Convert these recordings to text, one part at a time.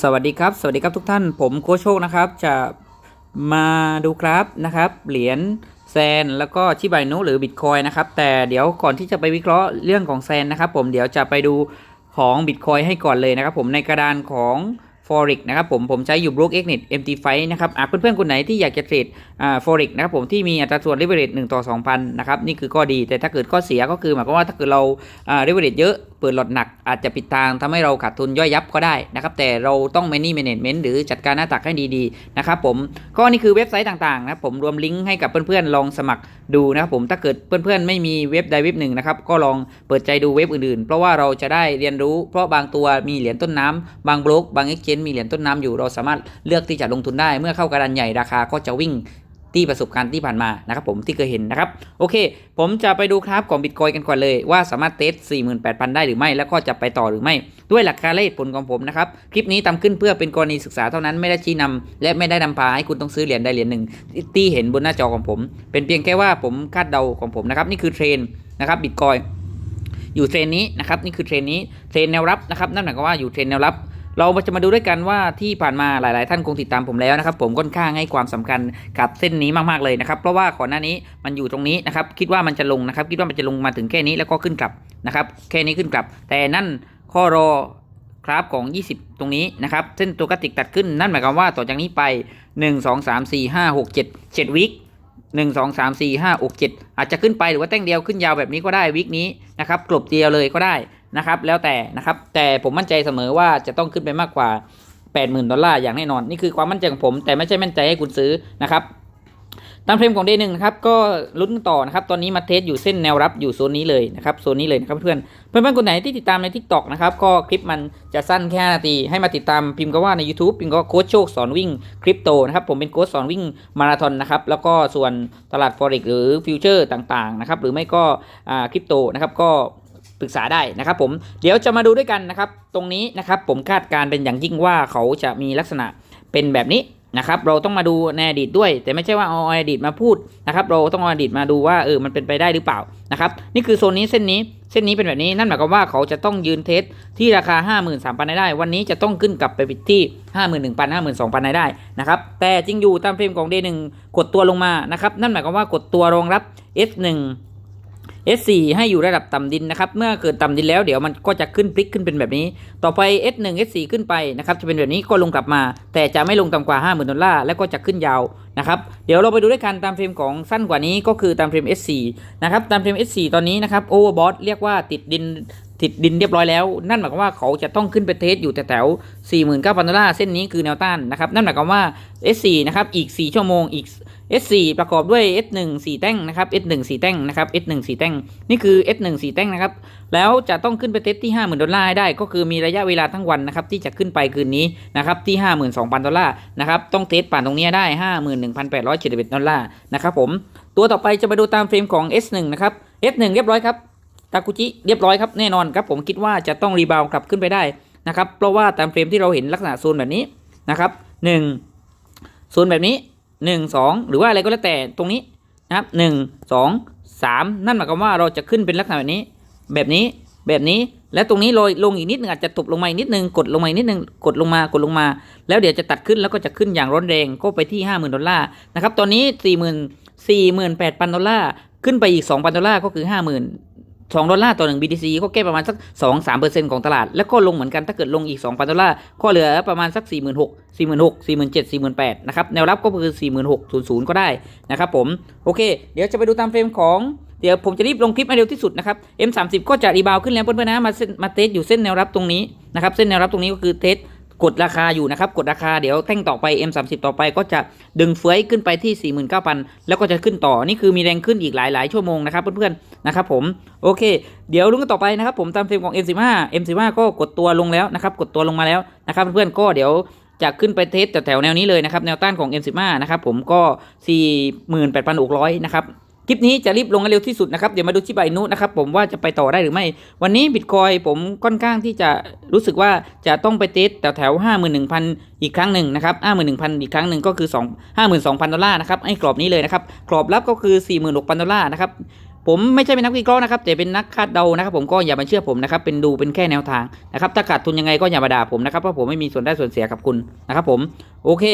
สวัสดีครับสวัสดีครับทุกท่านผมโคชโชคนะครับ จะมาดูกราฟนะครับ เหรียญแซนแล้วก็ชิบายนุหรือบิตคอยนะครับ แต่เดี๋ยวก่อนที่จะไปวิเคราะห์เรื่องของแซนนะครับ ผมเดี๋ยวจะไปดูของบิตคอยให้ก่อนเลยนะครับ ผมในกระดานของ Forex นะครับผมผมใช้อยู่ Brook Exit MT5 นะครับอะเพื่อนๆคนไหนที่อยากจะเทรดอ่า Forex นะครับผมที่มีอัตราส่วน leverage 1 ต่อ 2,000 นะครับ นี่คือข้อดีแต่ถ้าเกิดข้อเสียก็คือหมายความว่าถ้าเกิดเราอ่า leverage เยอะ เปิดหลอดหนักอาจจะปิดทางทำให้เราขาดทุนย่อยยับก็ได้นะครับแต่เราต้อง money management หรือจัดการหน้าตักให้ดีๆนะครับผมก็นี่คือเว็บไซต์ต่างๆนะผมรวมลิงก์ให้กับเพื่อนๆลองสมัครดูนะครับผมถ้าเกิดเพื่อนๆไม่มีเว็บใดเว็บหนึ่งนะครับก็ลองเปิดใจดูเว็บอื่นๆ เพราะว่าเราจะได้เรียนรู้ เพราะบางตัวมีเหรียญต้นน้ำบางบล็อกบาง exchange มีเหรียญต้นน้ำอยู่เราสามารถเลือกที่จะลงทุนได้เมื่อเข้ากระดานใหญ่ราคาก็จะวิ่ง ที่ประสบการณ์ที่ผ่านมานะครับผมที่เคยเห็นนะครับโอเค ผมจะไปดูครับของบิตคอยกันก่อนเลยว่าสามารถเทส 48,000 ได้หรือไม่ แล้วก็จะไปต่อหรือไม่ ด้วยหลักการและเหตุผลของผมนะครับคลิปนี้ทำขึ้นเพื่อเป็นกรณีศึกษาเท่านั้นไม่ได้ชี้นำและไม่ได้นำพาให้คุณต้องซื้อเหรียญใดเหรียญหนึ่งที่เห็นบนหน้าจอของผม เป็นเพียงแค่ว่าผมคาดเดาของผมนะครับนี่คือเทรนนะครับบิตคอยอยู่เทรนนี้นะครับนี่คือเทรนนี้เทรนแนวรับนะครับนั่นหมายความว่าอยู่เทรนแนวรับ เราจะมาดูด้วยกันว่าที่ผ่านมาหลาย ๆ ท่านคงติดตามผมแล้วนะครับ ผมค่อนข้างให้ความสำคัญกับเส้นนี้มาก ๆ เลยนะครับ เพราะว่าก่อนหน้านี้มันอยู่ตรงนี้นะครับ คิดว่ามันจะลงนะครับ คิดว่ามันจะลงมาถึงแค่นี้แล้วก็ขึ้นกลับนะครับ แค่นี้ขึ้นกลับ แต่นั่นข้อรอครับของ 20 ตรงนี้นะครับเส้นตัวกระติกตัดขึ้นนั่นหมายความว่าต่อจากนี้ไป 1 2 3 4 5 6 7 7วิคหนึ่งสองสามสี่ห้าหกเจ็ดอาจจะขึ้นไปหรือว่าแต้งเดียวขึ้นยาวแบบนี้ก็ได้วิกนี้นะครับกลบเดียวเลยก็ได้ นะครับ แล้วแต่นะครับ แต่ผมมั่นใจเสมอว่าจะต้องขึ้นไปมากกว่า 80,000 ดอลลาร์อย่างแน่นอน นี่คือความมั่นใจของผม แต่ไม่ใช่มั่นใจให้คุณซื้อนะครับตามเฟรมของ day หนึ่งนะครับก็ลุ้นต่อนะครับตอนนี้มาเทสอยู่เส้นแนวรับอยู่โซนนี้เลยนะครับโซนนี้เลยนะครับเพื่อนเพื่อนๆคนไหนที่ติดตามใน Tik t o อกนะครับก็คลิปมันจะสั้นแค่นาที ให้มาติดตามพิมพ์ก็ว่าใน YouTube พิมพ์ก็โค้ชโชคสอนวิ่งคริปโตนะครับผมเป็นโค้ชสอนวิ่งมาราธอนนะครับแล้วก็ส่วนตลาด Forex หรือฟิวเจอร์ต่างๆนะครับหรือไม่ก็อ่าคริปโตนะครับก็ ปรึกษาได้นะครับผมเดี๋ยวจะมาดูด้วยกันนะครับ ตรงนี้นะครับผมคาดการเป็นอย่างยิ่งว่าเขาจะมีลักษณะเป็นแบบนี้นะครับเราต้องมาดูในอดีตด้วย แต่ไม่ใช่ว่าเอาอดีตมาพูดนะครับเราต้องเอาอดีตมาดูว่าเออมันเป็นไปได้หรือเปล่านะครับนี่คือโซนนี้เส้นนี้เส้นนี้เป็นแบบนี้นั่นหมายความว่าเขาจะต้องยืนเทสที่ราคา 53,000ได้ วันนี้จะต้องขึ้นกลับไปปิดที่ 51,000 52,000ได้นะครับแต่จริงอยู่ตามเฟรมของ D1 กดตัวลงมานะครับนั่นหมายความว่ากดตัวรองรับ S1 S4 ให้อยู่ระดับต่ำดินนะครับ เมื่อเกิดต่ำดินแล้วเดี๋ยวมันก็จะขึ้นพลิกขึ้นเป็นแบบนี้ ต่อไป S1 S4 ขึ้นไปนะครับจะเป็นแบบนี้ก็ลงกลับมา แต่จะไม่ลงต่ำกว่า 50,000ดอลลาร์แล้วก็จะขึ้นยาวนะครับ เดี๋ยวเราไปดูด้วยกันตามเฟรมของสั้นกว่านี้ก็คือตามเฟรม S4 นะครับตามเฟรม S4 ตอนนี้นะครับโอเวอร์บอทเรียกว่าติดดินติดดินเรียบร้อยแล้ว นั่นหมายความว่าเขาจะต้องขึ้นไปเทสอยู่แถวๆ49,000ดอลลาร์เส้นนี้คือแนวต้านนะครับ นั่นหมายความว่า S4 นะครับ อีก 4 ชั่วโมง อีก S4 ประกอบด้วย S1 4แต้งนะครับ S1 4แต้งนะครับ S1 4แต้งนี่คือ S1 4แต้งนะครับแล้วจะต้องขึ้นไปเทสที่ 50,000 ดอลลาร์ให้ได้ ก็คือมีระยะเวลาทั้งวันนะครับที่จะขึ้นไปคืนนี้นะครับที่ 52,000 ดอลลาร์นะครับต้องเทสผ่านตรงนี้ได้ 51,871 ดอลลาร์นะครับผมตัวต่อไปจะมาดูตามเฟรมของ S1 นะครับ S1 เรียบร้อยครับตากุจิเรียบร้อยครับแน่นอนครับผมคิดว่าจะต้องรีบาวกลับขึ้นไปได้นะครับเพราะว่าตามเฟรมที่เราเห็นลักษณะโซนแบบนี้นะครับหนึ่งโซนแบบนี้ หนึ่งสองหรือว่าอะไรก็แล้วแต่ตรงนี้นะครับหนึ่งสองสามนั่นหมายความว่าเราจะขึ้นเป็นลักษณะแบบนี้ แบบนี้แบบนี้และตรงนี้ลอยลงอีกนิดนึงอาจจะตบลงมาอีกนิดนึงกดลงมาอีกนิดนึงกดลงมากดลงมา แล้วเดี๋ยวจะตัดขึ้นแล้วก็จะขึ้นอย่างร้อนแรงก็ไปที่ 50,000 ดอลลาร์นะครับตอนนี้ 40,000 48,000 ดอลลาร์ขึ้นไปอีก 2,000 ดอลลาร์ก็คือ 50,000 2ดอลลาร์ต่อ 1 BTC ก็แก้ประมาณสัก 2-3%ของตลาด แล้วก็ลงเหมือนกันถ้าเกิดลงอีก 2,000 ดอลลาร์ก็เหลือประมาณสัก 46 46 47 48 นะครับ แนวรับก็คือ 46,000 ก็ได้นะครับผม โอเค เดี๋ยวจะไปดูตามเฟรมของเดี๋ยวผมจะรีบลงคลิปให้เร็วที่สุดนะครับ M30 ก็จะรีบาวขึ้นแล้วเพื่อนๆนะมาเส้นมาเทสอยู่เส้นแนวรับตรงนี้นะครับเส้นแนวรับตรงนี้ก็คือเทส กดราคาอยู่นะครับ กดราคาเดี๋ยวแท่งต่อไป M30 ต่อไปก็จะดึงเฟ้ยขึ้นไปที่ 49,000 แล้วก็จะขึ้นต่อ นี่คือมีแรงขึ้นอีกหลาย ๆ ชั่วโมงนะครับเพื่อนๆนะครับผมโอเค เดี๋ยวลุ้นกันต่อไปนะครับผมตามเฟรมของ M15 M15 ก็กดตัวลงแล้วนะครับกดตัวลงมาแล้วนะครับเพื่อนๆก็เดี๋ยวจะขึ้นไปเทสแถวแนวนี้เลยนะครับแนวต้านของ M15 นะครับผมก็ 48,600 นะครับ คลิปนี้จะรีบลงให้เร็วที่สุดนะครับ เดี๋ยวมาดูชิบายนุนะครับผมว่าจะไปต่อได้หรือไม่ วันนี้บิตคอยผมค่อนข้างที่จะรู้สึกว่าจะต้องไปเทสแถวแถวห้าหมื่นหนึ่งพันอีกครั้งหนึ่งนะครับห้าหมื่นหนึ่งพันอีกครั้งหนึ่งก็คือสองห้าหมื่นสองพันดอลลาร์นะครับให้กรอบนี้เลยนะครับกรอบรับก็คือสี่หมื่นหกพันดอลลาร์นะครับผมไม่ใช่เป็นนักวิเคราะห์นะครับแต่เป็นนักคาดเดานะครับผมก็อย่ามาเชื่อผมนะครับเป็นดูเป็นแค่แนวทางนะครับถ้าขาดทุนยังไงก็อย่ามาด่าผมนะครับเพราะผมไม่มีส่วนได้ส่วนเสียกับคุณนะครับผมโอเค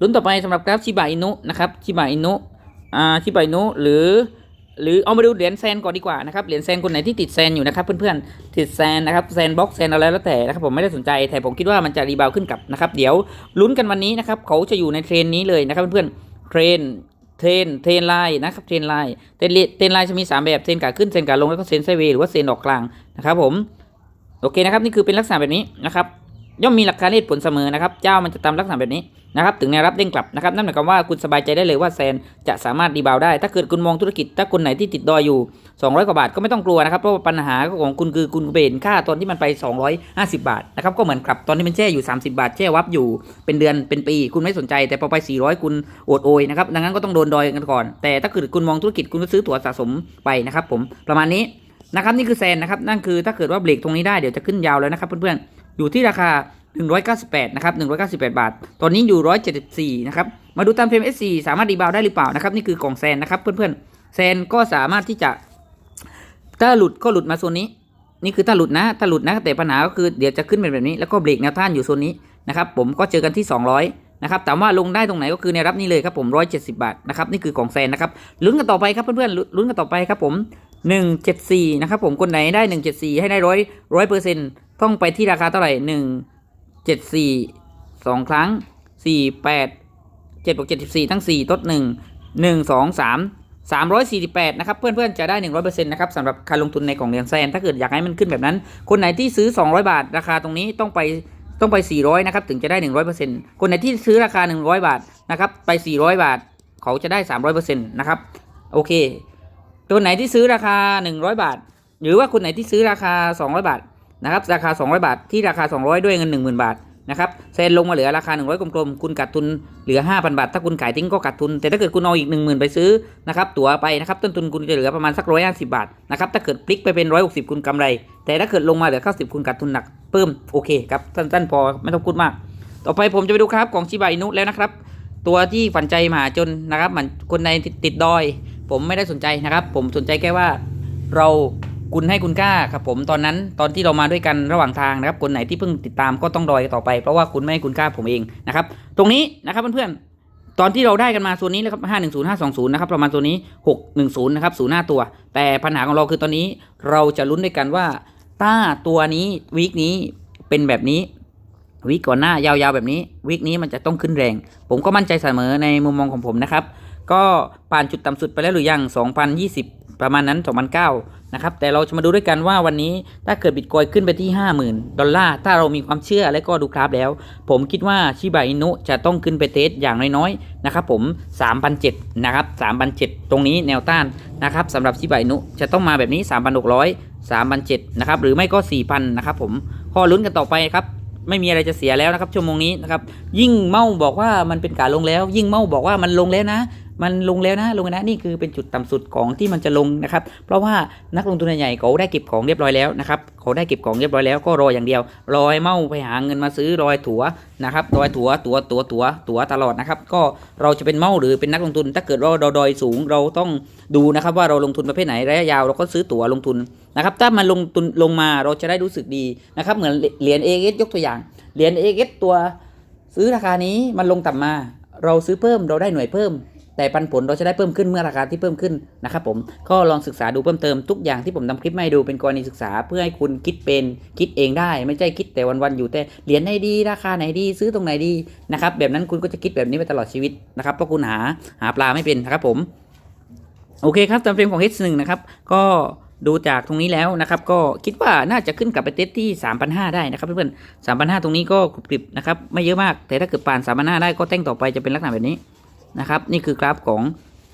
ลุ้นต่อไปสำหรับกราฟชิบะอินุนะครับชิบะอินุอ่า ชิบะอินุหรือ หรือเอามาดูเหรียญแซนก่อนดีกว่านะครับเหรียญแซนคนไหนที่ติดแซนอยู่นะครับเพื่อนๆติดแซนนะครับแซนบล็อกแซนอะไรแล้วแต่นะครับผมไม่ได้สนใจแต่ผมคิดว่ามันจะรีบาวขึ้นกลับนะครับเดี๋ยวลุ้นกันวันนี้นะครับเขาจะอยู่ในเทรนนี้เลยนะครับเพื่อนๆเทรนเทรนเทรนไลน์นะครับเทรนไลน์เทรนเทรนไลน์จะมี 3 แบบเทรนขาขึ้นเทรนขาลงแล้วก็เทรนไซเวย์หรือว่าเทรนออกกลางนะครับผมโอเคนะครับนี่คือเป็นลักษณะแบบนี้นะครับ ย่อมมีหลักการเลขผลเสมอนะครับเจ้ามันจะตามลักษณะแบบนี้นะครับถึงแนวรับเด้งกลับนะครับนั่นหมายความว่าคุณสบายใจได้เลยว่าแซนจะสามารถรีบาวได้ ถ้าเกิดคุณมองธุรกิจถ้าคนไหนที่ติดดอยอยู่ 200 กว่าบาทก็ไม่ต้องกลัวนะครับเพราะปัญหาของคุณคือคุณเห็นค่าตอนที่มันไป 250 บาทนะครับก็เหมือนกับตอนที่มันแช่อยู่ 30 บาทแช่วับอยู่เป็นเดือนเป็นปี คุณไม่สนใจ แต่พอไป 400 คุณโอดโอยนะครับดังนั้นก็ต้องโดนดอยกันก่อน แต่ถ้าเกิดคุณมองธุรกิจคุณก็ซื้อตั๋วสะสมไปนะครับผมประมาณนี้นะครับนี่คือแซนนะครับนั่นคือถ้าเกิดว่าเบรกตรงนี้ได้เดี๋ยวจะขึ้นยาวแล้วนะครับเพื่อนๆ อยู่ที่ราคา 198 นะครับ 198 บาท ตอนนี้อยู่ 174 นะครับ มาดูตามเฟรม S4 สามารถรีบาวได้หรือเปล่านะครับ นี่คือกล่องแซนนะครับ เพื่อนๆ แซนก็สามารถที่จะ ถ้าหลุดก็หลุดมาโซนนี้ นี่คือถ้าหลุดนะ ถ้าหลุดนะ แต่ปัญหาก็คือเดี๋ยวจะขึ้นเป็นแบบนี้ แล้วก็เบรกแนวต้านอยู่โซนนี้นะครับ ผมก็เจอกันที่ 200นะครับแต่ว่าลงได้ตรงไหนก็คือในรับนี้เลยครับผม 170 บาทนะครับนี่คือของแซนนะครับลุ้นกันต่อไปครับเพื่อนๆลุ้นกันต่อไปครับผม 174 นะครับผมคนไหนได้ 174 ให้ได้ร้อยร้อยเปอร์เซ็นต์ ต้องไปที่ราคาเท่าไหร่หนึ่งเจ็ดสี่สองครั้งสี่แปดเจ็ดบวกเจ็ดสิบสี่ทั้งสี่ทดหนึ่งหนึ่งสองสามสามร้อยสี่สิบแปดนะครับเพื่อนๆจะได้หนึ่งร้อยเปอร์เซ็นต์นะครับสำหรับการลงทุนในของเหรียญแซนถ้าเกิดอยากให้มันขึ้นแบบนั้น คนไหนที่ซื้อสองร้อยบาทราคาตรงนี้ต้องไปต้องไปสี่ร้อยนะครับถึงจะได้หนึ่งร้อยเปอร์เซ็นต์คนไหนที่ซื้อราคาหนึ่งร้อยบาทนะครับไปสี่ร้อยบาทเขาจะได้สามร้อยเปอร์เซ็นต์นะครับโอเคตัวไหนที่ซื้อราคาหนึ่งร้อยบาท หรือว่าคนไหนที่ซื้อราคาสองร้อยบาท นะครับราคา 200 บาท ที่ราคา 200 ด้วยเงิน 10,000 บาทนะครับเซนลงมาเหลือราคา 100กลมๆคุณขาดทุนเหลือ 5,000 บาท ถ้าคุณขายทิ้งก็ขาดทุน แต่ถ้าเกิดคุณเอาอีก 10,000 ไปซื้อนะครับตั๋วไปนะครับต้นทุนคุณจะเหลือประมาณสัก 150 บาทนะครับถ้าเกิดพลิกไปเป็น 160 คุณกำไร แต่ถ้าเกิดลงมาเหลือ 90 คุณขาดทุนหนักเพิ่มโอเคครับสั้นๆพอไม่ต้องพูดมาก ต่อไปผมจะไปดูครับของชิบาอินุแล้วนะครับตัวที่ฝันใจมหาจนนะครับมันคนในติดดอย ผมไม่ได้สนใจนะครับ ผมสนใจแค่ว่าเรา คุณให้คุณค่าครับผมตอนนั้นตอนที่เรามาด้วยกันระหว่างทางนะครับคนไหนที่เพิ่งติดตามก็ต้องดอยต่อไป เพราะว่าคุณไม่ให้คุณค่าผมเองนะครับตรงนี้นะครับเพื่อนๆตอนที่เราได้กันมาโซนนี้เลยครับห้าหนึ่งศูนย์ห้าสองศูนย์นะครับประมาณตัวนี้หกหนึ่งศูนย์นะครับศูนย์หน้าตัว แต่ปัญหาของเราคือตอนนี้เราจะลุ้นด้วยกันว่าถ้าตัวนี้วีคนี้เป็นแบบนี้วิกก่อนหน้ายาวๆแบบนี้วิกนี้มันจะต้องขึ้นแรง ผมก็มั่นใจเสมอในมุมมองของผมนะครับ ก็ผ่านจุดต่ำสุดไปแล้วหรือยัง 2020 ประมาณนั้น 2009 นะครับแต่เราจะมาดูด้วยกันว่าวันนี้ถ้าเกิดบิตคอยขึ้นไปที่ 50,000 ดอลลาร์ ถ้าเรามีความเชื่อและก็ดูกราฟแล้ว ผมคิดว่าชิบะอินุจะต้องขึ้นไปเทสอย่างน้อยๆนะครับผม 3,700นะครับ3,700 ตรงนี้แนวต้านนะครับสำหรับชิบะอินุจะต้องมาแบบนี้ 3,600 3,700นะครับหรือไม่ก็ 4,000นะครับผมข้อลุ้นกันต่อไปครับไม่มีอะไรจะเสียแล้วนะครับชั่วโมงนี้นะครับยิ่งเมาบอกว่ามันเป็นการลงแล้ว ยิ่งเมาบอกว่ามันลงแล้วนะ มันลงแล้วนะลงนะนี่คือเป็นจุดต่ำสุดของที่มันจะลงนะครับ เพราะว่านักลงทุนใหญ่เขาได้เก็บของเรียบร้อยแล้วนะครับเขาได้เก็บของเรียบร้อยแล้วก็รออย่างเดียว รอให้เมาไปหาเงินมาซื้อรอยถัวนะครับรอยถัวตัวตัวตัวตัวตลอดนะครับ ก็เราจะเป็นเมาหรือเป็นนักลงทุน ถ้าเกิดว่าเราดอยสูงเราต้องดูนะครับว่าเราลงทุนประเภทไหนระยะยาวเราก็ซื้อตั๋วลงทุนนะครับถ้ามันลงทุนลงมาเราจะได้รู้สึกดีนะครับเหมือนเหรียญเอเยกตัวอย่างเหรียญเอเตัว ซื้อราคานี้มันลงต่ำมา เราซื้อเพิ่มเราได้หน่วยเพิ่ม แต่ปันผลเราจะได้เพิ่มขึ้นเมื่อราคาที่เพิ่มขึ้นนะครับผมก็ลองศึกษาดูเพิ่มเติมทุกอย่างที่ผมทำคลิปมาให้ดูเป็นกรณีศึกษาเพื่อให้คุณคิดเป็นคิดเองได้ ไม่ใช่คิดแต่วันๆอยู่แต่เหรียญไหนดีราคาไหนดีซื้อตรงไหนดีนะครับแบบนั้นคุณก็จะคิดแบบนี้ไปตลอดชีวิตนะครับเพราะคุณหาหาปลาไม่เป็นนะครับผมโอเคครับตามเฟรมของ H1 นะครับก็ดูจากตรงนี้แล้วนะครับ ก็คิดว่าน่าจะขึ้นกลับไปเทสที่ 3,500 ได้นะครับเพื่อนๆ3,500 ตรงนี้ก็กรุบกริบนะครับไม่เยอะมาก แต่ถ้าเกิดผ่าน3,500 ได้ก็แต้งต่อไปจะเป็นลักษณะแบบนี้ นะครับนี่คือกราฟของ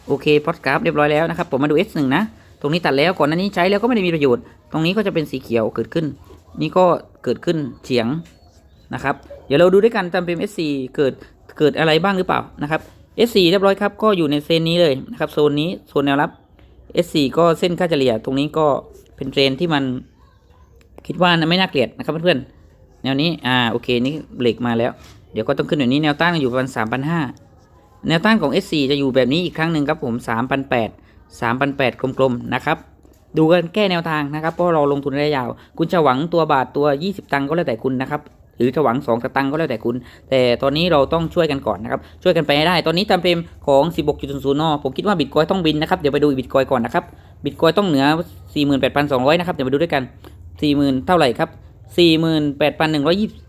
โอเคพอดกราฟเรียบร้อยแล้วนะครับผมมาดู S1 นะ ตรงนี้ตัดแล้วก่อนหน้านี้ใช้แล้วก็ไม่ได้มีประโยชน์ ตรงนี้ก็จะเป็นสีเขียวเกิดขึ้น นี่ก็เกิดขึ้นเฉียงนะครับเดี๋ยวเราดูด้วยกันตามเฟรม S4 เกิดเกิดอะไรบ้างหรือเปล่านะครับ S4 เรียบร้อยครับก็อยู่ในเซนนี้เลยนะครับโซนนี้โซนแนวรับ S4 ก็เส้นค่าเฉลี่ยตรงนี้ก็เป็นเทรนที่มันคิดว่าไม่น่าเกลียดนะครับเพื่อนๆแนวนี้อ่าโอเคนี่เบรกมาแล้ว เดี๋ยวก็ต้องขึ้นแบบนี้แนวต้านอยู่ประมาณ3,500 แนวต้านของ S4 จะอยู่แบบนี้อีกครั้งหนึ่งครับผม 3,800 3,800 กลมๆ นะครับ ดูกันแก้แนวทางนะครับ เพราะเราลงทุนระยะยาว คุณจะหวังตัวบาทตัว 20 ตังค์ก็แล้วแต่คุณนะครับ หรือจะหวัง2สตังค์ก็แล้วแต่คุณ แต่ตอนนี้เราต้องช่วยกันก่อนนะครับ ช่วยกันไปให้ได้ ตอนนี้ตามเฟรมของ 16.00นผมคิดว่าบิตคอยต้องบินนะครับ เดี๋ยวไปดูบิตคอยก่อนนะครับ บิตคอยต้องเหนือ 48,200 นะครับ เดี๋ยวไปดูด้วยกัน 40,000 เท่าไหร่ครับ 48,120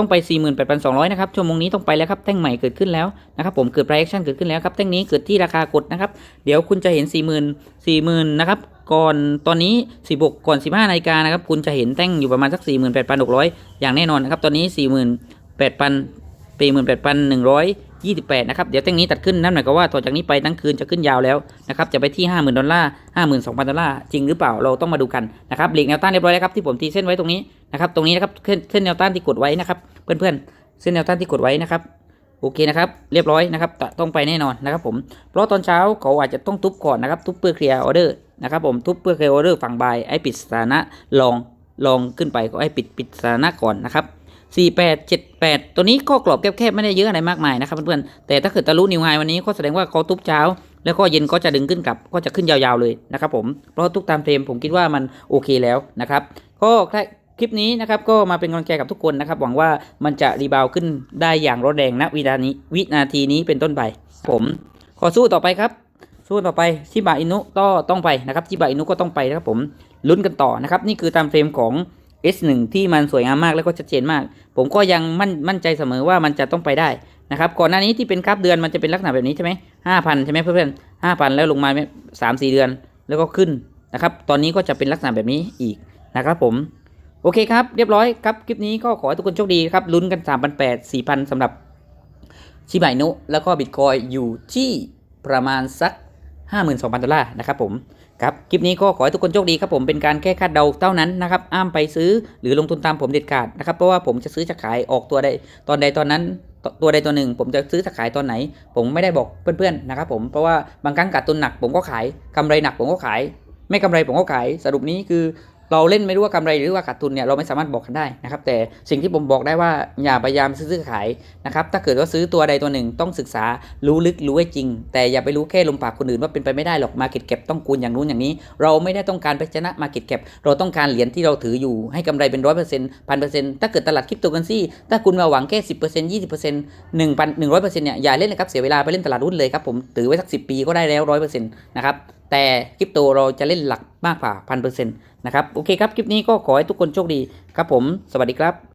ต้องไป 48,200 นะครับ ชั่วโมงนี้ต้องไปแล้วครับแท่งใหม่เกิดขึ้นแล้วนะครับผมเกิด reaction เกิดขึ้นแล้วครับแท่งนี้เกิดที่ราคากดนะครับ เดี๋ยวคุณจะเห็น 40,000 40,000นะครับก่อนตอนนี้ 16 ก่อน 15นาฬิกานะครับคุณจะเห็นแท่งอยู่ประมาณสัก 48,600 อย่างแน่นอนนะครับตอนนี้ 48,000 48,100 28 นะครับ เดี๋ยวแท่งนี้ตัดขึ้นนั่นหมายความว่าต่อจากนี้ไปทั้งคืนจะขึ้นยาวแล้วนะครับ จะไปที่ 50,000 ดอลลาร์ 52,000 ดอลลาร์ จริงหรือเปล่า เราต้องมาดูกันนะครับหลีกแนวต้านเรียบร้อยแล้วครับที่ผมตีเส้นไว้ตรงนี้นะครับตรงนี้นะครับเส้นแนวต้านที่กดไว้นะครับเพื่อนๆเส้นแนวต้านที่กดไว้นะครับโอเคนะครับเรียบร้อยนะครับตต้องไปแน่นอนนะครับผมเพราะตอนเช้าเขาอาจจะต้องทุบก่อนนะครับทุบเพื่อเคลียร์ออเดอร์นะครับผมทุบเพื่อเคลียร์ออเดอร์ฝั่งบายไอ้ปิดสถานะลองลองขึ้นไปก็ไอ้ปิดปิดสถานะก่อนนะครับ 48 78 ตัวนี้ก็กรอบแคบๆไม่ได้เยอะอะไรมากมายนะครับเพื่อนๆแต่ถ้าเกิดทะลุนิวไฮวันนี้ก็แสดงว่าเขาทุบเช้า แล้วก็เย็นก็จะดึงขึ้นกลับก็จะขึ้นยาวๆเลยนะครับผมเพราะทุกตามเฟรมผมคิดว่ามันโอเคแล้วนะครับก็แค่คลิปนี้นะครับก็มาเป็นกำลังใจกับทุกคนนะครับหวังว่ามันจะรีบาวขึ้นได้อย่างรถแรงณวินาทีวินาทีนี้เป็นต้นไป ผมขอสู้ต่อไปครับสู้ต่อไปชิบะอินุก็ต้องไปนะครับชิบะอินุก็ต้องไปนะครับผมลุ้นกันต่อนะครับนี่คือตามเฟรมของ S1 ที่มันสวยงามมากแล้วก็ชัดเจนมาก ผมก็ยังมั่นมั่นใจเสมอว่ามันจะต้องไปได้นะครับก่อนหน้านี้ที่เป็นกราฟเดือนมันจะเป็นลักษณะแบบนี้ใช่ไหมห้าพันใช่ไหมเพื่อนๆห้าพันแล้วลงมาสามสี่เดือนแล้วก็ขึ้นนะครับตอนนี้ก็จะเป็นลักษณะแบบนี้อีกนะครับผมโอเคครับเรียบร้อยครับคลิปนี้ก็ขอให้ทุกคนโชคดีครับลุ้นกัน3 8 0 0 4,000สำหรับชิบายนุแล้วก็บิตคอยอยู่ที่ประมาณสัก 52,000ดอลลาร์นะครับผม ครับคลิปนี้ก็ขอให้ทุกคนโชคดีครับผมเป็นการแค่คาดเดาเท่านั้นนะครับอ้ามไปซื้อหรือลงทุนตามผมเด็ดขาดนะครับเพราะว่าผมจะซื้อจะขายออกตัวใดตอนใดตอนนั้นตัวใดตัวหนึ่ง ผมจะซื้อจะขายตอนไหน ผมไม่ได้บอกเพื่อนๆนะครับผมเพราะว่าบางครั้งขาดทุนหนักผมก็ขายกำไรหนักผมก็ขาย ไม่กำไรผมก็ขายสรุปนี้คือ เราเล่นไม่รู้ว่ากำไรหรือว่าขาดทุนเนี่ยเราไม่สามารถบอกกันได้นะครับแต่สิ่งที่ผมบอกได้ว่าอย่าพยายามซื้อขายนะครับถ้าเกิดว่าซื้อตัวใดตัวหนึ่งต้องศึกษารู้ลึกรู้ให้จริง แต่อย่าไปรู้แค่ลมปากคนอื่นว่าเป็นไปไม่ได้หรอกมาเก็ตเก็บต้องคูณอย่างนู้นอย่างนี้ เราไม่ได้ต้องการไปชนะมาเก็ตเก็บเราต้องการเหรียญที่เราถืออยู่ให้กำไรเป็นร้อยเปอร์เซ็นต์พันเปอร์เซ็นต์ถ้าเกิดตลาดคริปโตเคอเรนซีถ้าคุณมาหวังแค่สิบเปอร์เซ็นต์ยี่สิบเปอร์เซ็นต์หนึ่งพันหนึ่งร้อยเปอร์เซ็นต์เนี่ยอย่าเล่นเลยครับเสียเวลาไปเล่นตลาดหุ้นเลยครับผมถือไว้สักสิปีก็ได้แล้วร้อยเปอร์เซ็นต์นะครับ แต่คริปโตเราจะเล่นหลักมากกว่าพันเปอร์เซ็นต์นะครับ โอเคครับ คลิปนี้ก็ขอให้ทุกคนโชคดีครับผม สวัสดีครับ